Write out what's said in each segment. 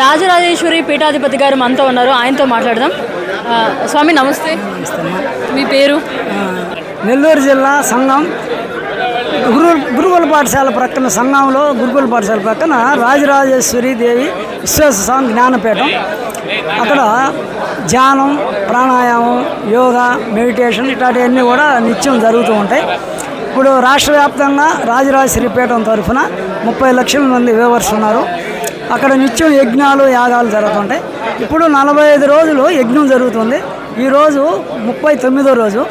రాజరాజేశ్వరి పీఠాధిపతి గారు మనతో ఉన్నారు. ఆయనతో మాట్లాడదాం. స్వామి నమస్తే. మీ పేరు? నెల్లూరు జిల్లా సంఘం గురు గురుకుల పాఠశాల ప్రక్కన సంఘంలో గురుకుల పాఠశాల ప్రక్కన రాజరాజేశ్వరి దేవి విశ్వేశ్వర స్వామి జ్ఞానపీఠం. అక్కడ ధ్యానం ప్రాణాయామం యోగా మెడిటేషన్ ఇట్లాంటివన్నీ కూడా నిత్యం జరుగుతూ ఉంటాయి. ఇప్పుడు రాష్ట్ర వ్యాప్తంగా రాజరాజేశ్వరి పీఠం తరఫున ముప్పై లక్షల మంది వ్యూవర్స్ ఉన్నారు. అక్కడ నిత్యం యజ్ఞాలు యాగాలు జరుగుతుంటాయి. ఇప్పుడు నలభై ఐదు రోజులు యజ్ఞం జరుగుతుంది. ఈరోజు ముప్పై తొమ్మిదో రోజు.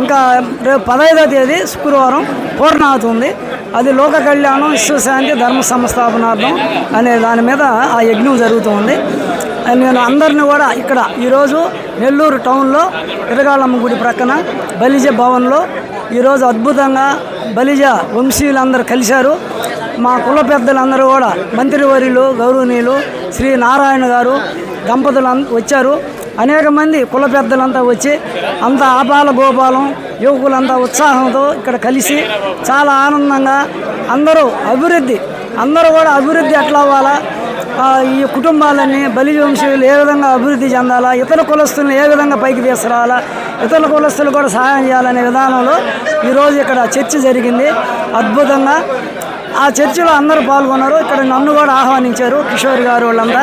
ఇంకా రేపు పదహైదో తేదీ శుక్రవారం పూర్ణ అవుతుంది అది లోక కళ్యాణం విశ్వశాంతి ధర్మ సంస్థాపనార్థం అనే దాని మీద ఆ యజ్ఞం జరుగుతూ ఉంది నేను అందరిని కూడా ఇక్కడ ఈరోజు నెల్లూరు టౌన్లో ఇరగాళమ్మ గుడి ప్రక్కన బలిజ భవన్లో ఈరోజు అద్భుతంగా బలిజ వంశీయులందరూ కలిశారు. మా కుల పెద్దలందరూ కూడా మంత్రివర్యులు గౌరవనీయులు శ్రీ నారాయణ గారు దంపతులు వచ్చారు. అనేక మంది కుల పెద్దలంతా వచ్చి అంత ఆపాల గోపాలం యువకులంతా ఉత్సాహంతో ఇక్కడ కలిసి చాలా ఆనందంగా అందరూ అభివృద్ధి అందరూ కూడా అభివృద్ధి ఎట్లా అవ్వాలా ఈ కుటుంబాలన్నీ బలి వంశీయులు ఏ విధంగా అభివృద్ధి చెందాలా? ఇతర కులస్తులను ఏ విధంగా పైకి తీసుకురావాలా ఇతర కులస్తులు కూడా సహాయం చేయాలనే విధానంలో ఈరోజు ఇక్కడ చర్చ జరిగింది. అద్భుతంగా ఆ చర్చలో అందరూ పాల్గొన్నారు. ఇక్కడ నన్ను కూడా ఆహ్వానించారు కిషోర్ గారు వాళ్ళంతా.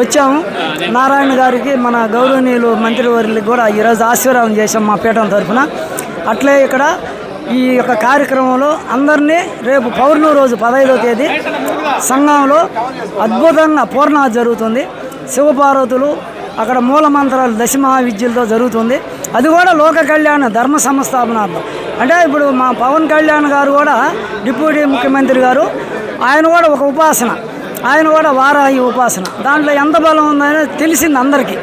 వచ్చాము. నారాయణ గారికి మన గౌరవనీయులు మంత్రివర్యులకు కూడా ఈరోజు ఆశీర్వాదం చేశాం మా పీఠం తరఫున. అట్లే ఇక్కడ ఈ యొక్క కార్యక్రమంలో అందరినీ రేపు పౌర్ణమి రోజు పదహైదో తేదీ సంఘంలో అద్భుతంగా పూర్ణ జరుగుతుంది. శివపార్వతులు అక్కడ మూల మంత్రాలు దశ మహావిద్యలతో జరుగుతుంది. అది కూడా లోక కళ్యాణ ధర్మ సంస్థాపనార్థం. అంటే ఇప్పుడు మా పవన్ కళ్యాణ్ గారు కూడా డిప్యూటీ ముఖ్యమంత్రి గారు ఆయన కూడా ఒక ఉపాసన. ఆయన కూడా వారాహి ఉపాసన. దాంట్లో ఎంత బలం ఉందని తెలిసింది అందరికీ.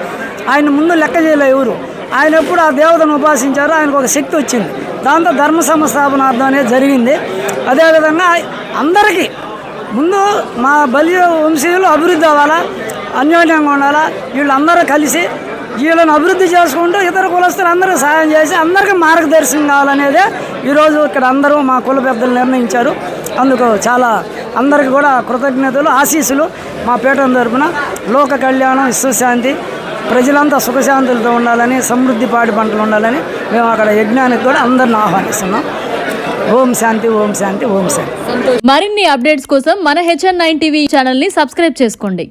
ఆయన ముందు లెక్క చేయలే ఎవరు. ఆయన ఎప్పుడు ఆ దేవతను ఉపాసించారో ఆయనకు ఒక శక్తి వచ్చింది. దాంతో ధర్మ సంస్థాపనార్థం అనేది జరిగింది. అదేవిధంగా అందరికీ ముందు మా బలి వంశీయులు అభివృద్ధి అవ్వాలా అన్యోన్యంగా ఉండాలా వీళ్ళందరూ కలిసి వీళ్ళని అభివృద్ధి చేసుకుంటూ ఇతర కులస్తులు అందరూ సహాయం చేసి అందరికీ మార్గదర్శనం కావాలనేదే ఈరోజు ఇక్కడ అందరూ మా కుల పెద్దలు నిర్ణయించారు. అందుకు చాలా అందరికీ కూడా కృతజ్ఞతలు ఆశీస్సులు మా పీఠం తరపున. లోక కళ్యాణం విశ్వశాంతి ప్రజలంతా సుఖశాంతులతో ఉండాలని సమృద్ధి పాడి పంటలు ఉండాలని మేము అక్కడ యజ్ఞానికి కూడా అందరిని ఆహ్వానిస్తున్నాం. ఓం శాంతి ఓం శాంతి ఓం శాంతి. మరిన్ని అప్డేట్స్ కోసం మన హెచ్ఎన్ నైన్ టీవీ ఛానల్ని సబ్స్క్రైబ్ చేసుకోండి.